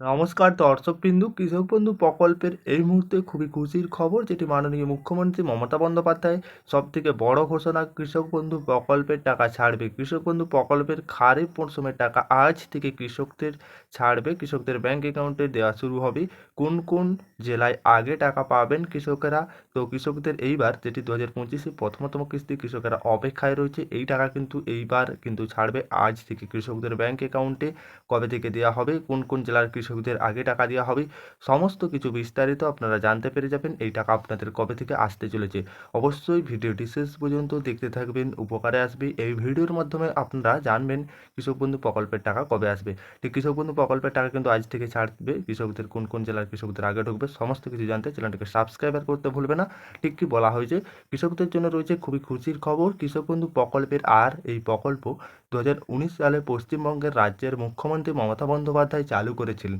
নমস্কার দর্শকবৃন্দু কৃষক বন্ধু প্রকল্পের এই মুহূর্তে খুবই খুশির খবর, যেটি মাননীয় মুখ্যমন্ত্রী মমতা বন্দ্যোপাধ্যায় সব থেকে বড় ঘোষণা কৃষক বন্ধু প্রকল্পের টাকা ছাড়বে। কৃষক বন্ধু প্রকল্পের খারিফ মরশুমের টাকা আজ থেকে কৃষকদের ছাড়বে, কৃষকদের ব্যাংক অ্যাকাউন্টে দেওয়া শুরু হবে। কোন কোন জেলায় আগে টাকা পাবেন কৃষকেরা? তো কৃষকদের এইবার, যেটি দু হাজার পঁচিশে প্রথমতম কিস্তি, কৃষকেরা অপেক্ষায় রয়েছে, এই টাকা কিন্তু এইবার কিন্তু ছাড়বে আজ থেকে কৃষকদের ব্যাংক অ্যাকাউন্টে। কবে থেকে দেওয়া হবে? কোন কোন জেলার কৃষকদের আগে টাকা দেওয়া হবে। সমস্ত কিছু বিস্তারিত আপনারা জানতে পেরে যাবেন। এই টাকা আপনাদের কবে থেকে আসতে চলেছে? অবশ্যই ভিডিওটি শেষ পর্যন্ত দেখতে থাকবেন, উপকারে আসবে। এই ভিডিওর মাধ্যমে আপনারা জানবেন কৃষক বন্ধু প্রকল্পের টাকা কবে আসবে। ঠিক কৃষক বন্ধু প্রকল্পের টাকা কিন্তু আজ থেকে ছাড়বে। কৃষকদের কোন কোন জেলার কৃষকদের আগে ঢুকবে সমস্ত কিছু জানতে চ্যানেলটিকে সাবস্ক্রাইবার করতে ভুলবে না। ঠিক কি বলা হয়েছে? কৃষকদের জন্য রয়েছে খুবই খুশির খবর, কৃষক বন্ধু প্রকল্পের আর এই প্রকল্প দু হাজার উনিশ সালে পশ্চিমবঙ্গের রাজ্যের মুখ্যমন্ত্রী মমতা বন্দ্যোপাধ্যায় চালু করেছিলেন।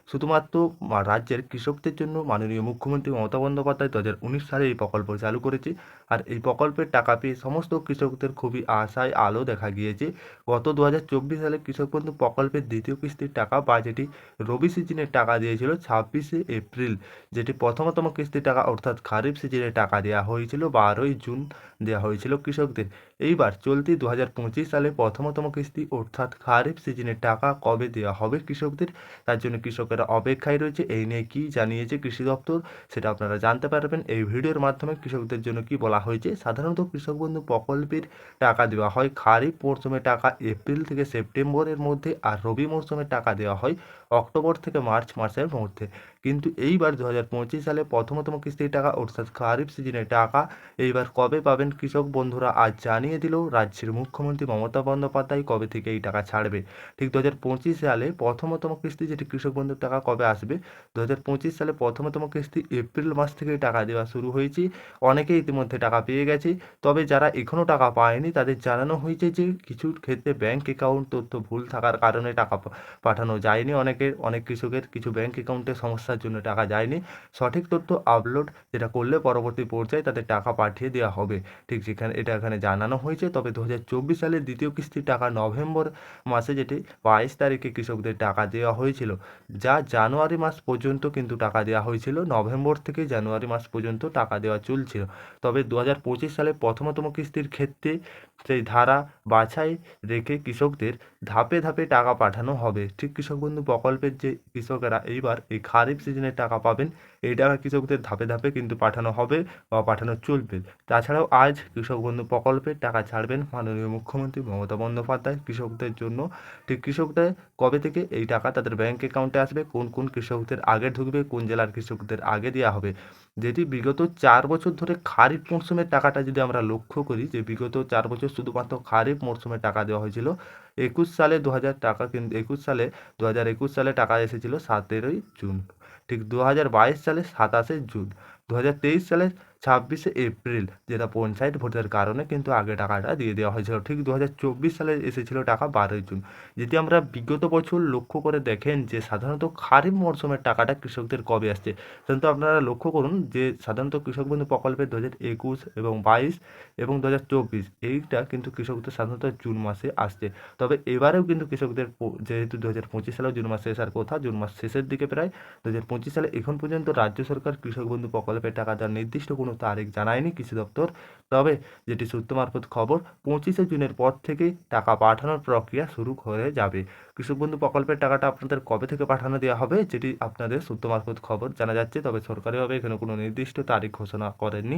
শুধুমাত্র রাজ্যের কৃষকদের জন্য মাননীয় মুখ্যমন্ত্রী মমতা বন্দ্যোপাধ্যায় দু হাজার উনিশ সালে এই প্রকল্প চালু করেছে। আর এই প্রকল্পের টাকা পেয়ে সমস্ত কৃষকদের খুবই আশায় আলো দেখা গিয়েছে। গত দু হাজার চব্বিশ সালে কৃষক বন্ধু প্রকল্পের দ্বিতীয় কিস্তির টাকা বা যেটি রবি সিজনের টাকা দিয়েছিল ছাব্বিশে এপ্রিল, যেটি প্রথমতম কিস্তির টাকা অর্থাৎ খারিফ সিজনে টাকা দেওয়া হয়েছিল, বারোই জুন দেওয়া হয়েছিল কৃষকদের। এইবার চলতি দু হাজার পঁচিশ সালে প্রথমতম কিস্তি অর্থাৎ খারিফ সিজনের টাকা কবে দেওয়া হবে কৃষকদের? তার জন্য কৃষকেরা অপেক্ষায় রয়েছে, এই নিয়ে কী জানিয়েছে কৃষি দপ্তর সেটা আপনারা জানতে পারবেন। এই ভিডিওর মাধ্যমে কৃষকদের জন্য কি বলা হয়েছে? সাধারণত কৃষক বন্ধু প্রকল্পের টাকা দেওয়া হয়। খারিফ মরশুমে টাকা এপ্রিল থেকে সেপ্টেম্বরের মধ্যে আর রবি মরশুমে টাকা দেওয়া হয়। অক্টোবর থেকে মার্চ মাসের মধ্যে। কিন্তু এইবার দু হাজার পঁচিশ সালে প্রথমতম কিস্তির টাকা, অর্থাৎ খারিফ সিজনের টাকা, এইবার কবে পাবেন কৃষক বন্ধুরা? আজ জানিয়ে দিল রাজ্যের মুখ্যমন্ত্রী মমতা বন্দ্যোপাধ্যায় কবে থেকে এই টাকা ছাড়বে? ঠিক দু হাজার পঁচিশ সালে প্রথমতম কিস্তি যেটি কৃষক বন্ধুর টাকা কবে আসবে? দু হাজার পঁচিশ সালে প্রথমতম কিস্তি এপ্রিল মাস থেকে টাকা দেওয়া শুরু হয়েছে। অনেকেই ইতিমধ্যে টাকা পেয়ে গেছে। তবে যারা এখনও টাকা পায়নি, তাদের জানানো হয়েছে যে কিছু ক্ষেত্রে ব্যাংক অ্যাকাউন্ট তথ্য ভুল থাকার কারণে টাকা পাঠানো যায়নি। অনেকের অনেক কৃষকের কিছু ব্যাংক অ্যাকাউন্টে সমস্যার জন্য টাকা যায়নি। সঠিক তথ্য আপলোড যেটা করলে পরবর্তী পর্যায়ে তাদের টাকা পাঠিয়ে দেওয়া হবে। ঠিক যেখানে, এটা এখানে জানানো হয়েছে। তবে দু হাজার চব্বিশ সালের দ্বিতীয় কিস্তির টাকা নভেম্বর মাসে যেটি বাইশ তারিখে কৃষকদের টাকা দেওয়া হয়েছিল, যা জানুয়ারি মাস পর্যন্ত কিন্তু টাকা দেওয়া হয়েছিল। নভেম্বর থেকে জানুয়ারি মাস পর্যন্ত টাকা দেওয়া চলছিল। তবে দু হাজার পঁচিশ সালে প্রথমতম কিস্তির ক্ষেত্রে সেই ধারা বাছাই রেখে কৃষকদের ধাপে ধাপে টাকা পাঠানো হবে। ঠিক কৃষক বন্ধু প্রকল্পের যে কৃষকেরা, এইবার এই খারিফ সিজনে টাকা পাবেন। এই টাকা কৃষকদের ধাপে ধাপে কিন্তু পাঠানো হবে বা পাঠানো চলবে। তাছাড়াও আজ কৃষক বন্ধু প্রকল্পের টাকা ছাড়বেন মাননীয় মুখ্যমন্ত্রী মমতা বন্দ্যোপাধ্যায় কৃষকদের জন্য। ঠিক কৃষকদের কবে থেকে এই টাকা তাদের ব্যাংক অ্যাকাউন্টে আসবে, কোন কোন কৃষকদের আগে ঢুকবে, কোন জেলার কৃষকদের আগে দেওয়া হবে? যেটি বিগত চার বছর ধরে খারিফ মরশুমের টাকাটা যদি আমরা লক্ষ্য করি, যে বিগত চার বছর শুধুমাত্র খারিফ মরশুমে টাকা দেওয়া হয়েছিল একুশ সালে দু হাজার টাকা কিন্তু একুশ সালে দু হাজার একুশ সালে টাকা এসেছিল সতেরোই জুন, ঠিক দু হাজার বাইশ সালে সাতাশে জুন দু হাজার তেইশ সালে ছাব্বিশে এপ্রিল, যেটা পঞ্চায়েত ভোটের কারণে কিন্তু আগে টাকাটা দিয়ে দেওয়া হয়েছিল। ঠিক দু হাজার চব্বিশ সালে এসেছিল টাকা বারোই জুন। যদি আমরা বিগত বছর লক্ষ্য করে দেখেন যে, সাধারণত খারিফ মরশুমের টাকাটা কৃষকদের কবে আসছে? সাধারণত আপনারা লক্ষ্য করুন যে, সাধারণত কৃষক বন্ধু প্রকল্পের দু হাজার একুশ এবং বাইশ এবং দু হাজার চব্বিশ, এইটা কিন্তু কৃষকদের সাধারণত জুন মাসে আসছে। তবে এবারেও কিন্তু কৃষকদের যেহেতু দু হাজার পঁচিশ সালেও জুন মাসে আসার কথা, জুন মাস শেষের দিকে প্রায় দু হাজার পঁচিশ সালে এখন পর্যন্ত রাজ্য সরকার কৃষক বন্ধু প্রকল্পের টাকা দেওয়ার নির্দিষ্ট কোনো তারিখ জানায়নি কৃষি দপ্তর। তবে যেটি সূত্র মারফত খবর, পঁচিশে জুনের পর থেকে টাকা পাঠানোর প্রক্রিয়া শুরু হয়ে যাবে। কৃষক বন্ধু প্রকল্পের টাকাটা আপনাদের কবে থেকে পাঠানো দেওয়া হবে যেটি আপনাদের সূত্র মারফত খবর জানা যাচ্ছে। তবে সরকারিভাবে এখানে কোনো নির্দিষ্ট তারিখ ঘোষণা করেননি।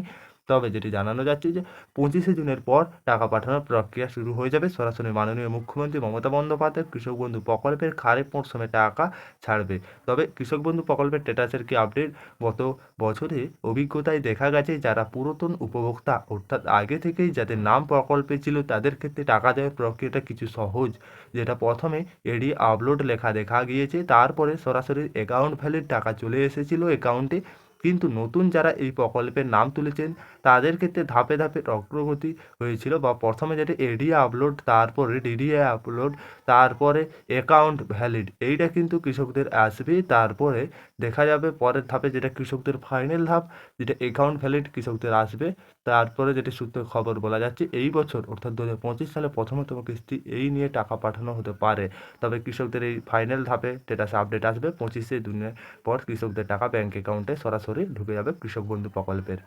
তবে যেটি জানানো যাচ্ছে যে পঁচিশে জুনের পর টাকা পাঠানোর প্রক্রিয়া শুরু হয়ে যাবে। সরাসরি মাননীয় মুখ্যমন্ত্রী মমতা বন্দ্যোপাধ্যায় কৃষক বন্ধু প্রকল্পের খারিফ মরশুমে টাকা ছাড়বে। তবে কৃষক বন্ধু প্রকল্পের স্ট্যাটাসের কি আপডেট? গত বছরে অভিজ্ঞতায় দেখা গেছে যারা পুরাতন উপভোক্তা, অর্থাৎ আগে থেকেই যাদের নাম প্রকল্পে ছিল, তাদের ক্ষেত্রে টাকা দেওয়ার প্রক্রিয়াটা কিছু সহজ। যেটা প্রথমে এডি আপলোড লেখা দেখা গিয়েছে, তারপরে সরাসরি অ্যাকাউন্ট ভ্যালির টাকা চলে এসেছিল অ্যাকাউন্টে কিন্তু নতুন যারা এই প্রকল্পের নাম তুলেছেন, তাদের ক্ষেত্রে ধাপে ধাপে অগ্রগতি হয়েছিল বা প্রথমে যেটা এডিএ আপলোড তারপরে ডিডিএ আপলোড তারপরে অ্যাকাউন্ট ভ্যালিড এইটা কিন্তু কৃষকদের আসবে। তারপরে দেখা যাবে পরের ধাপে যেটা কৃষকদের ফাইনাল ধাপ, যেটা অ্যাকাউন্ট ভ্যালিড কৃষকদের আসবে। তারপরে যেটি সূত্রে খবর বলা যাচ্ছে, এই বছর অর্থাৎ দু হাজার পঁচিশ সালে প্রথমতম কিস্তি এই নিয়ে টাকা পাঠানো হতে পারে। তবে কৃষকদের এই ফাইনাল ধাপে স্টেটাস আপডেট আসবে। পঁচিশে জুনের পর কৃষকদের টাকা ব্যাঙ্ক অ্যাকাউন্টে সরাসরি ঢুকে যাবে কৃষক বন্ধু প্রকল্পের।